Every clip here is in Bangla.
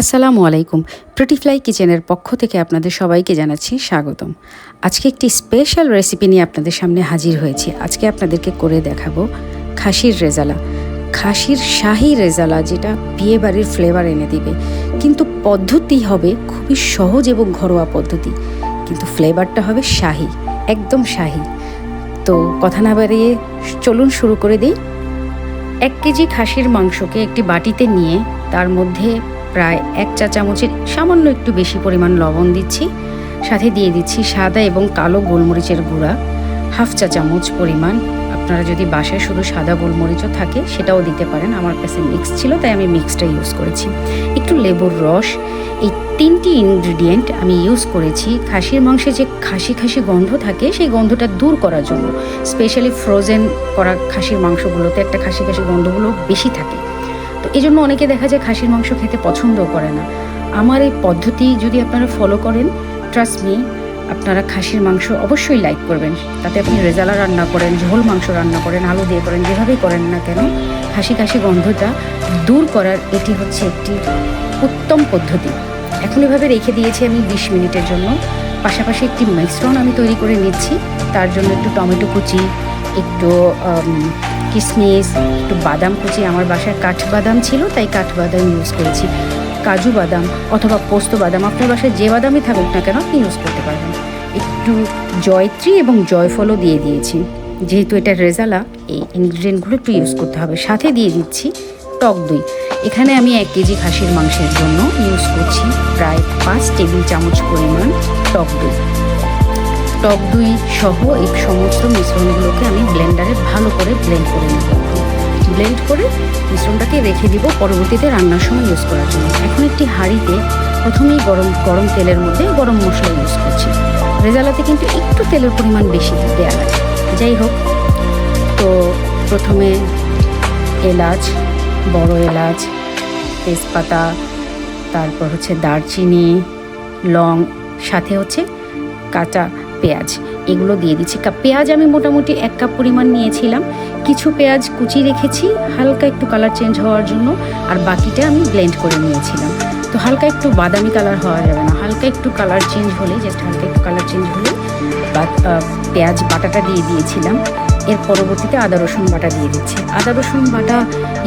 আসসালামু আলাইকুম। প্রিটি ফ্লাই কিচেনের পক্ষ থেকে আপনাদের সবাইকে জানাচ্ছি স্বাগতম। আজকে একটি স্পেশাল রেসিপি নিয়ে আপনাদের সামনে হাজির হয়েছি। আজকে আপনাদেরকে করে দেখাবো খাসির রেজালা। খাসির শাহি রেজালা যেটা বিয়ে বাড়ির ফ্লেভার এনে দিবে। কিন্তু পদ্ধতি হবে খুবই সহজ এবং ঘরোয়া পদ্ধতি। কিন্তু ফ্লেভারটা হবে শাহি, একদম শাহি। তো কথা না বাড়িয়ে চলুন শুরু করে দিই। এক কেজি খাসির মাংসকে একটি বাটিতে নিয়ে তার মধ্যে প্রায় এক চা চামচের সামান্য একটু বেশি পরিমাণ লবণ দিচ্ছি। সাথে দিয়ে দিচ্ছি সাদা এবং কালো গোলমরিচের গুঁড়া। হাফ চা চামচ পরিমাণ। আপনারা যদি বাসায় শুধু সাদা গোলমরিচও থাকে, সেটাও দিতে পারেন। আমার কাছে মিক্স ছিল, তাই আমি মিক্সটা ইউজ করেছি। একটু লেবুর রস। এই তিনটি ইনগ্রিডিয়েন্ট আমি ইউজ করেছি। খাসির মাংসে যে খাসি খাসি গন্ধ থাকে, সেই গন্ধটা দূর করার জন্য। স্পেশালি ফ্রোজেন করা খাসির মাংসগুলোতে একটা খাসি খাসি গন্ধগুলো বেশি থাকে। তো এই জন্য অনেকে দেখা যায় খাসির মাংস খেতে পছন্দও করে না। আমার এই পদ্ধতি যদি আপনারা ফলো করেন ট্রাস্ট মি আপনারা খাসির মাংস অবশ্যই লাইক করবেন। তাতে আপনি রেজালা রান্না করেন, ঝোল মাংস রান্না করেন, আলু দিয়ে করেন, যেভাবেই করেন না কেন, খাসি খাসি গন্ধটা দূর করার এটি হচ্ছে একটি উত্তম পদ্ধতি। এখন এভাবে রেখে দিয়েছি আমি বিশ মিনিটের জন্য। পাশাপাশি একটি মিশ্রণ আমি তৈরি করে নিচ্ছি। তার জন্য একটু টমেটো কুচি একটু কিশমিশ একটু বাদাম কুচি। আমার বাসায় কাঠবাদাম ছিল, তাই কাঠবাদাম ইউজ করেছি। কাজু বাদাম অথবা পোস্ত বাদাম, আপনার বাসায় যে বাদামই থাকুক না কেন, আপনি ইউজ করতে পারবেন। একটু জয়ত্রী এবং জয়ফলও দিয়ে দিয়েছি। যেহেতু এটা রেজালা, এই ইনগ্রিডিয়েন্টগুলো একটু ইউজ করতে হবে। সাথে দিয়ে দিচ্ছি টক দই। এখানে আমি এক কেজি খাসির মাংসের জন্য ইউজ করছি প্রায় পাঁচ টেবিল চামচ পরিমাণ টক দই। টক দই সহ এই সমস্ত মিশ্রণগুলোকে আমি ব্লেন্ডারে ভালো করে ব্লেন্ড করে নেব। ব্লেন্ড করে মিশ্রণটাকে রেখে দিব পরবর্তীতে রান্নার সময় ইউজ করার জন্য। এখন একটি হাঁড়িতে প্রথমেই গরম গরম তেলের মধ্যে গরম মশলা ইউজ করছি। রেজালাতে কিন্তু একটু তেলের পরিমাণ বেশি দেওয়া লাগে যাই হোক, তো প্রথমে এলাচ, বড় এলাচ, তেজপাতা, তারপর হচ্ছে দারচিনি, লং, সাথে হচ্ছে কাঁচা পেঁয়াজ। এগুলো দিয়ে দিচ্ছি। পেঁয়াজ আমি মোটামুটি এক কাপ পরিমাণ নিয়েছিলাম। কিছু পেঁয়াজ কুচি রেখেছি, হালকা একটু কালার চেঞ্জ হওয়ার জন্য। আর বাকিটা আমি ব্লেন্ড করে নিয়েছিলাম। তো হালকা একটু বাদামি কালার হওয়া যাবে না। হালকা একটু কালার চেঞ্জ হলে জাস্ট হালকা একটু কালার চেঞ্জ হলে পেঁয়াজ বাটাটা দিয়ে দিয়েছিলাম। এর পরবর্তীতে আদা, রসুন বাটা দিয়ে দিচ্ছি। আদা, রসুন বাটা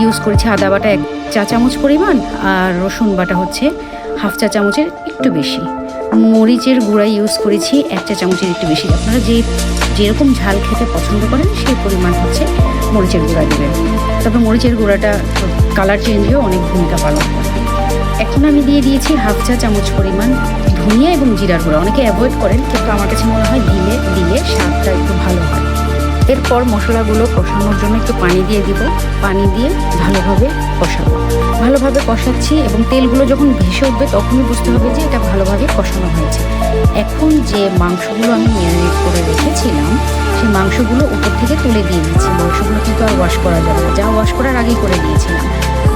ইউজ করেছি। আদা বাটা এক চা চামচ পরিমাণ। আর রসুন বাটা হচ্ছে হাফ চা চামচের একটু বেশি। মরিচের গুঁড়া ইউজ করেছি, একটা চামচের একটু বেশি। আপনারা যে, যেরকম ঝাল খেতে পছন্দ করেন, সেই পরিমাণ হচ্ছে মরিচের গুঁড়া দেবেন। তবে মরিচের গুঁড়াটা কালার চেঞ্জ চেঞ্জেও অনেক ভূমিকা পালন করে। এখন আমি দিয়ে দিয়েছি হাফ চা চামচ পরিমাণ ধনিয়া এবং জিরার গুঁড়া। অনেকে অ্যাভয়েড করেন, কিন্তু আমার কাছে মনে হয় দিলে দিলে স্বাদটা একটু ভালো হয়। এরপর মশলাগুলো কষানোর জন্য একটু পানি দিয়ে দিব। পানি দিয়ে ভালোভাবে কষাবো। ভালোভাবে কষাচ্ছি এবং তেলগুলো যখন ভেসে উঠবে তখনই বুঝতে হবে যে এটা ভালোভাবে কষানো হয়েছে। এখন যে মাংসগুলো আমি ম্যারিনেট করে রেখেছিলাম, সেই মাংসগুলো উপর থেকে তুলে দিয়ে দিচ্ছি মাংসগুলো কিন্তু আর ওয়াশ করা যাবে না। যা ওয়াশ করার আগেই করে দিয়েছিলাম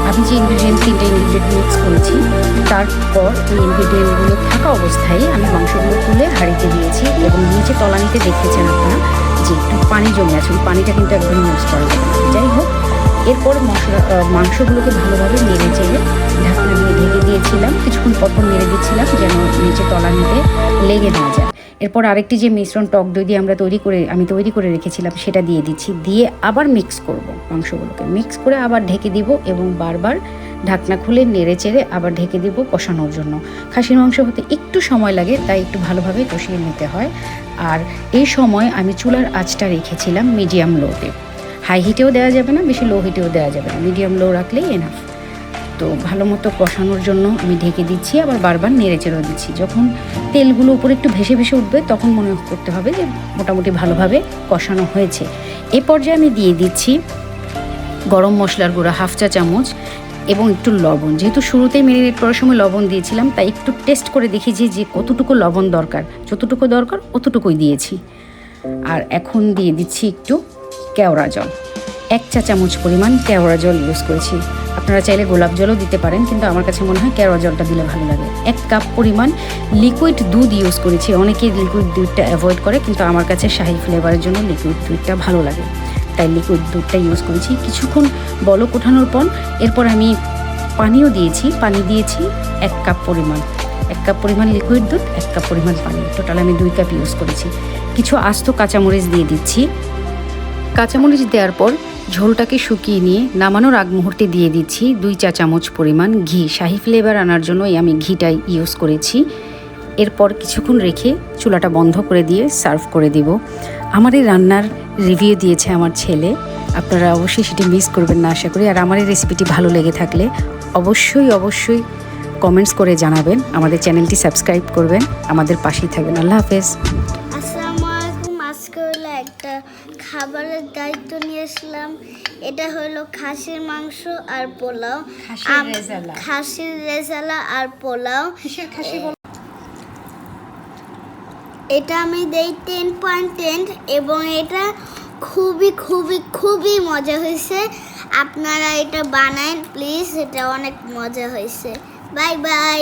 আমি যে ইনগ্রিডিয়েন্ট তিনটে ইনগ্রিডিয়েন্ট মিক্স করেছি, তারপর এই ইনগ্রিডিয়েন্টগুলো থাকা অবস্থায় আমি মাংসগুলো তুলে হাঁড়িতে দিয়েছি এবং নিচে তলানিতে দেখেছেন আপনারা যে একটু পানি জমে আছে, ওই পানিটা কিন্তু একদম ইউজ করা যাবে যাই হোক, এরপর মশলা মাংসগুলোকে ভালোভাবে নেড়ে চেড়ে ঢাকনা দিয়ে ঢেকে দিয়েছিলাম। কিছুক্ষণ পর পর নেড়ে দিচ্ছিলাম যেন নিচে তলানিতে লেগে না যায়। এরপর আরেকটি যে মিশ্রণ টক দই দিয়ে আমরা তৈরি করে, আমি তৈরি করে রেখেছিলাম, সেটা দিয়ে দিচ্ছি। দিয়ে আবার মিক্স করব মাংসগুলোকে। মিক্স করে আবার ঢেকে দিব এবং বারবার ঢাকনা খুলে নেড়ে চেড়ে আবার ঢেকে দিব কষানোর জন্য। খাসির মাংস হতে একটু সময় লাগে, তাই একটু ভালোভাবে কষিয়ে নিতে হয়। আর এই সময় আমি চুলার আঁচটা রেখেছিলাম মিডিয়াম লোতে। হাই হিটেও দেওয়া যাবে না, বেশি লো হিটেও দেওয়া যাবে না। মিডিয়াম লো রাখলেই এনাফ তো ভালো মতো কষানোর জন্য আমি ঢেকে দিচ্ছি, আবার বারবার নেড়ে চেড়েও দিচ্ছি। যখন তেলগুলো উপরে একটু ভেসে ভেসে উঠবে, তখন মনে করতে হবে যে মোটামুটি ভালোভাবে কষানো হয়েছে। এ পর্যায়ে আমি দিয়ে দিচ্ছি গরম মশলার গুঁড়া হাফ চা চামচ এবং একটু লবণ। যেহেতু শুরুতেই মেরিনেট করার সময় লবণ দিয়েছিলাম, তাই একটু টেস্ট করে দেখেছি যে কতটুকু লবণ দরকার। যতটুকু দরকার, অতটুকুই দিয়েছি। আর এখন দিয়ে দিচ্ছি একটু কেওড়া জল। এক চা চামচ পরিমাণ কেওড়া জল ইউজ করেছি। আপনারা চাইলে গোলাপ জলও দিতে পারেন, কিন্তু আমার কাছে মনে হয় কেওড়া জলটা দিলে ভালো লাগে। এক কাপ পরিমাণ লিকুইড দুধ ইউজ করেছি। অনেকেই লিকুইড দুধটা অ্যাভয়েড করে, কিন্তু আমার কাছে শাহি ফ্লেভারের জন্য লিকুইড দুধটা ভালো লাগে। তাই লিকুইড দুধটা ইউজ করেছি। কিছুক্ষণ বলক ওঠানোর পর এরপর আমি পানিও দিয়েছি। পানি দিয়েছি এক কাপ পরিমাণ। এক কাপ পরিমাণ লিকুইড দুধ, এক কাপ পরিমাণ পানি। টোটাল আমি দুই কাপ ইউজ করেছি। কিছু আস্ত কাঁচামরিচ দিয়ে দিচ্ছি। কাঁচামরিচ দেওয়ার পর ঝোলটাকে শুকিয়ে নিয়ে নামানোর আগ মুহূর্তে দিয়ে দিচ্ছি দুই চা চামচ পরিমাণ ঘি। শাহি ফ্লেভার আনার জন্যই আমি ঘিটাই ইউজ করেছি। এরপর কিছুক্ষণ রেখে চুলাটা বন্ধ করে দিয়ে সার্ভ করে দিব। আমার এই রান্নার রিভিউ দিয়েছে আমার ছেলে। আপনারা অবশ্যই সেটি মিস করবেন না আশা করি। আর আমার এই রেসিপিটি ভালো লেগে থাকলে অবশ্যই অবশ্যই কমেন্টস করে জানাবেন। আমাদের চ্যানেলটি সাবস্ক্রাইব করবেন। আমাদের পাশেই থাকবেন। আল্লাহ হাফেজ। আসসালামু আলাইকুম। আজকে হলো একটা খাবারের দায়িত্ব নিয়েছিলাম। এটা হলো খাসির মাংস আর পোলাও। খাসির রেজালা। খাসির রেজালা আর পোলাও। খাসি এটা আমি দেই টেন পয়েন্ট টেন এবং এটা খুবই খুবই খুবই মজা হয়েছে। আপনারা এটা বানায় প্লিজ এটা অনেক মজা হয়েছে। Bye bye